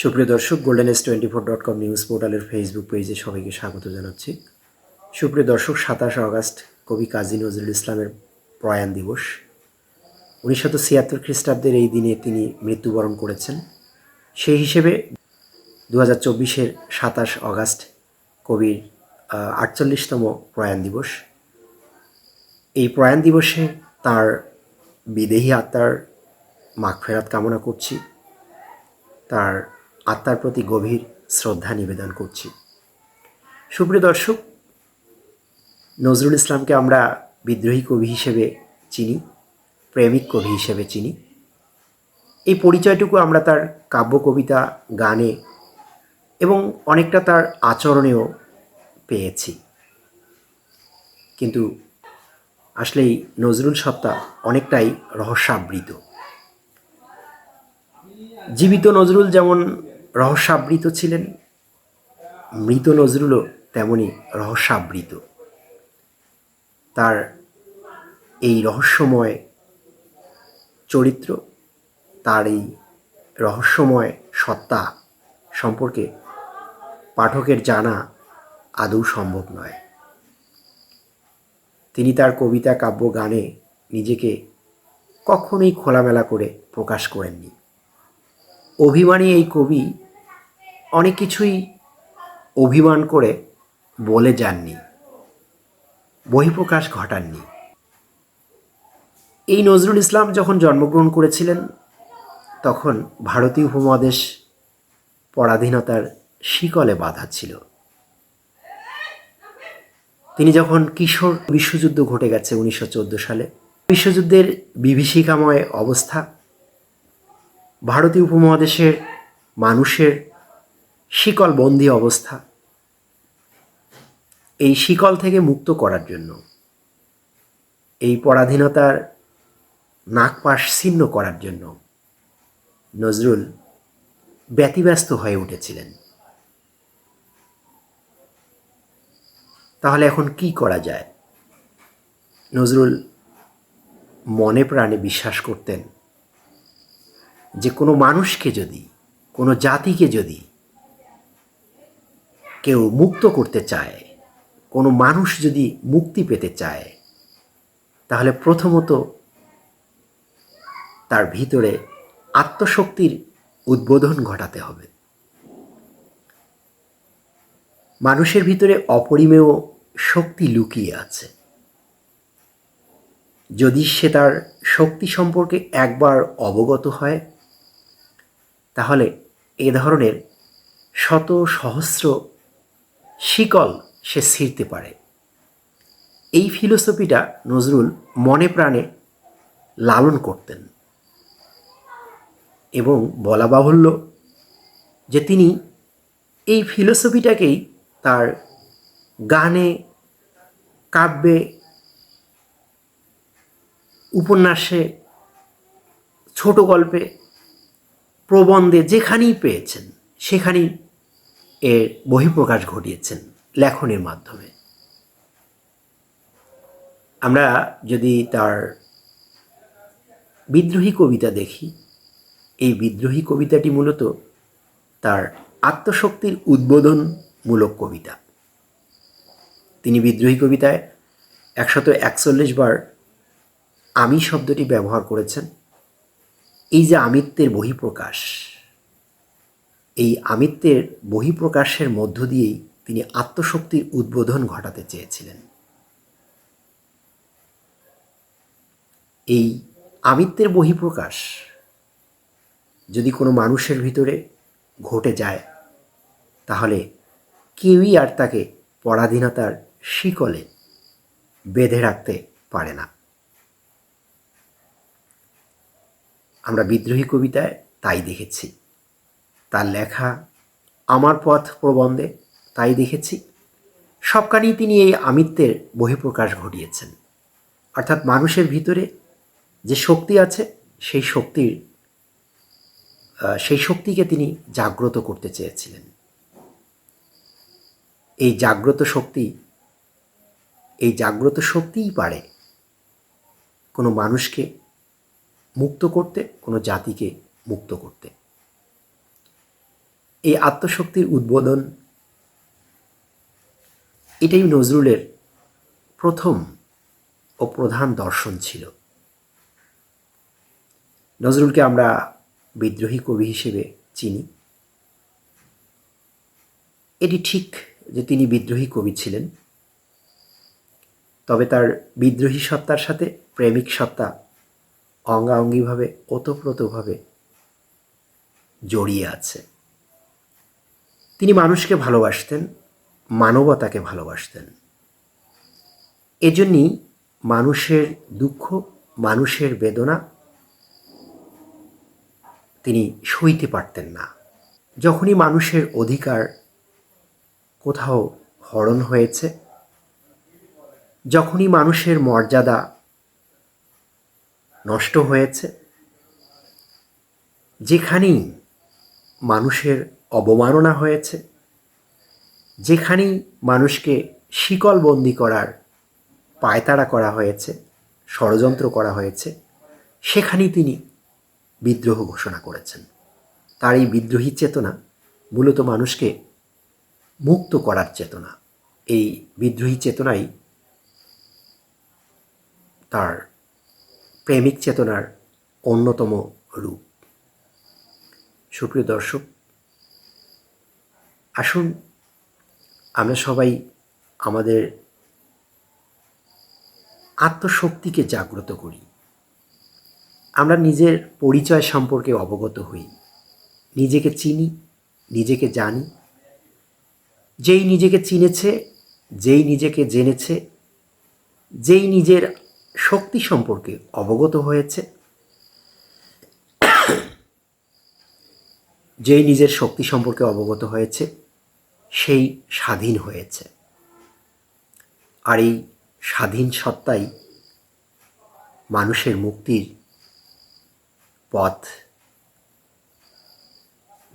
সুপ্রিয় দর্শক golden S twenty four dot com news পোর্টালের ফেসবুক পেজে সবাইকে স্বাগত জানাচ্ছি। সুপ্রিয় দর্শক, সাতাশ আগস্ট, কবি কাজী নজরুল ইসলামের প্রয়াণ দিবস। উনিশশো ছিয়াত্তর খ্রিস্টাব্দের এই দিনে তিনি মৃত্যুবরণ করেছেন। সেই হিসেবে দু হাজার চব্বিশের সাতাশ অগাস্ট কবির আটচল্লিশতম প্রয়াণ দিবস। এই প্রয়াণ দিবসে তার বিদেহী আত্মার মাগফেরাত কামনা করছি। তার আত্মার প্রতি গভীর শ্রদ্ধা নিবেদন করছি। সুপ্রিয় দর্শক, নজরুল ইসলামকে আমরা বিদ্রোহী কবি হিসেবে চিনি, প্রেমিক কবি হিসেবে চিনি। এই পরিচয়টুকু আমরা তার কাব্য, কবিতা, গানে এবং অনেকটা তার আচরণেও পেয়েছি। কিন্তু আসলেই নজরুল সত্তা অনেকটাই রহস্যাবৃত। জীবিত নজরুল যেমন রহস্যাবৃত ছিলেন। মৃত নজরুলও তেমনই রহস্যাবৃত। তার এই রহস্যময় চরিত্র, তার এই রহস্যময় সত্তা সম্পর্কে পাঠকের জানা আদৌ সম্ভব নয়। তিনি তার কবিতা, কাব্য, গানে নিজেকে কখনোই খোলামেলা করে প্রকাশ করেননি। অভিমানী এই কবি অনেক কিছুই অভিমান করে বলে যাননি, বহিঃপ্রকাশ ঘটাননি। এই নজরুল ইসলাম যখন জন্মগ্রহণ করেছিলেন, তখন ভারতীয় উপমহাদেশ পরাধীনতার শিকলে বাধা ছিল। তিনি যখন কিশোর বিশ্বযুদ্ধ ঘটে গেছে উনিশশো চোদ্দ সালে, বিশ্বযুদ্ধের বিভীষিকাময় অবস্থা, ভারতীয় উপমহাদেশের মানুষের শিকলবন্দি অবস্থা। এই শিকল থেকে মুক্ত করার জন্য এই পরাধীনতার নাকপাশ ছিন্ন করার জন্য নজরুল ব্যতিব্যস্ত হয়ে উঠেছিলেন। তাহলে এখন কি করা যায়? নজরুল মনে প্রাণে বিশ্বাস করতেন যে কোনো মানুষকে যদি, কোনো জাতিকে যদি কেউ মুক্ত করতে চায়, কোনো মানুষ যদি মুক্তি পেতে চায়, তাহলে প্রথমত তার ভিতরে আত্মশক্তির উদ্বোধন ঘটাতে হবে। মানুষের ভিতরে অপরিমেয় শক্তি লুকিয়ে আছে। যদি সে তার শক্তি সম্পর্কে একবার অবগত হয়, তাহলে এ ধরনের শত সহস্র শিকল সে ছিঁড়তে পারে। এই ফিলোসফিটা নজরুল মনে প্রাণে লালন করতেন এবং বলা বাহুল্য যে তিনি এই ফিলোসফিটাকেই তার গানে, কাব্যে, উপন্যাসে ছোট গল্পে প্রবন্ধে যেখানেই পেয়েছেন, সেখানেই এর বহিঃপ্রকাশ ঘটিয়েছেন লেখনের মাধ্যমে। আমরা যদি তার বিদ্রোহী কবিতা দেখি, এই বিদ্রোহী কবিতাটি মূলত তার আত্মশক্তির উদ্বোধনমূলক কবিতা। তিনি বিদ্রোহী কবিতায় একশত একচল্লিশ বার আমি শব্দটি ব্যবহার করেছেন, এই যে আমিত্বের বহিঃপ্রকাশ। এই আমিত্বের বহিঃপ্রকাশের মধ্য দিয়েই তিনি আত্মশক্তির উদ্বোধন ঘটাতে চেয়েছিলেন। এই আমিত্বের বহিঃপ্রকাশ যদি কোনো মানুষের ভিতরে ঘটে যায়, তাহলে কেউই আর তাকে পরাধীনতার শিকলে বেঁধে রাখতে পারে না। আমরা বিদ্রোহী কবিতায় তাই দেখেছি। তার লেখা, আমার পথ প্রবন্ধে তাই দেখেছি। সবখানেই তিনি এই আমিত্বের বহিঃপ্রকাশ ঘটিয়েছেন। অর্থাৎ মানুষের ভিতরে যে শক্তি আছে, সেই শক্তির সেই শক্তিকে তিনি জাগ্রত করতে চেয়েছিলেন। এই জাগ্রত শক্তি, এই জাগ্রত শক্তিই পারে কোনো মানুষকে মুক্ত করতে, কোনো জাতিকে মুক্ত করতে। এই আত্মশক্তির উদ্বোধন, এটাই নজরুলের প্রথম ও প্রধান দর্শন ছিল। নজরুলকে আমরা বিদ্রোহী কবি হিসেবে চিনি। এটি ঠিক যে তিনি বিদ্রোহী কবি ছিলেন। তবে তার বিদ্রোহী সত্তার সাথে প্রেমিক সত্তা অঙ্গাঙ্গিভাবে, ওতপ্রোতভাবে জড়িয়ে আছে। তিনি মানুষকে ভালোবাসতেন, মানবতাকে ভালোবাসতেন। এজন্যই মানুষের দুঃখ, মানুষের বেদনা তিনি সইতে পারতেন না। যখনই মানুষের অধিকার কোথাও হরণ হয়েছে, যখনই মানুষের মর্যাদা নষ্ট হয়েছে, যেখানেই মানুষের অবমাননা হয়েছে। যেখানেই মানুষকে শিকলবন্দি করার পায়তারা করা হয়েছে, ষড়যন্ত্র করা হয়েছে, সেখানেই তিনি বিদ্রোহ ঘোষণা করেছেন। তার এই বিদ্রোহী চেতনা মূলত মানুষকে মুক্ত করার চেতনা। এই বিদ্রোহী চেতনাই তার প্রেমিক চেতনার অন্যতম রূপ। সুপ্রিয় দর্শক আসুন, আমরা সবাই আমাদের আত্মশক্তিকে জাগ্রত করি। আমরা নিজের পরিচয় সম্পর্কে অবগত হই। নিজেকে চিনি, নিজেকে জানি। যেই নিজেকে চিনেছে, যেই নিজেকে জেনেছে, যেই নিজের শক্তি সম্পর্কে অবগত হয়েছে, যেই নিজের শক্তি সম্পর্কে অবগত হয়েছে সেই স্বাধীন হয়েছে। আর এই স্বাধীন সত্তাই মানুষের মুক্তির পথ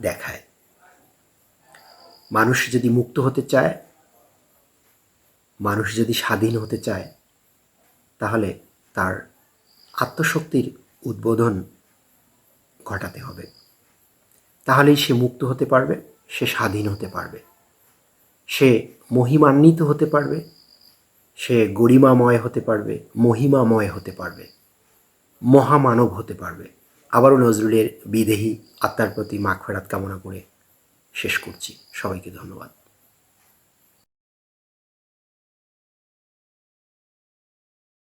দেখায়। মানুষ যদি মুক্ত হতে চায়, মানুষ যদি স্বাধীন হতে চায়, তাহলে তার আত্মশক্তির উদ্বোধন ঘটাতে হবে। তাহলেই সে মুক্ত হতে পারবে, সে স্বাধীন হতে পারবে। সে মহিমান্বিত হতে পারবে, সে গরিমাময় হতে পারবে, মহিমাময় হতে পারবে, মহামানব হতে পারবে। আবারও নজরুলের বিদেহী আত্মার প্রতি মাখ ফেরাত কামনা করে শেষ করছি। সবাইকে ধন্যবাদ।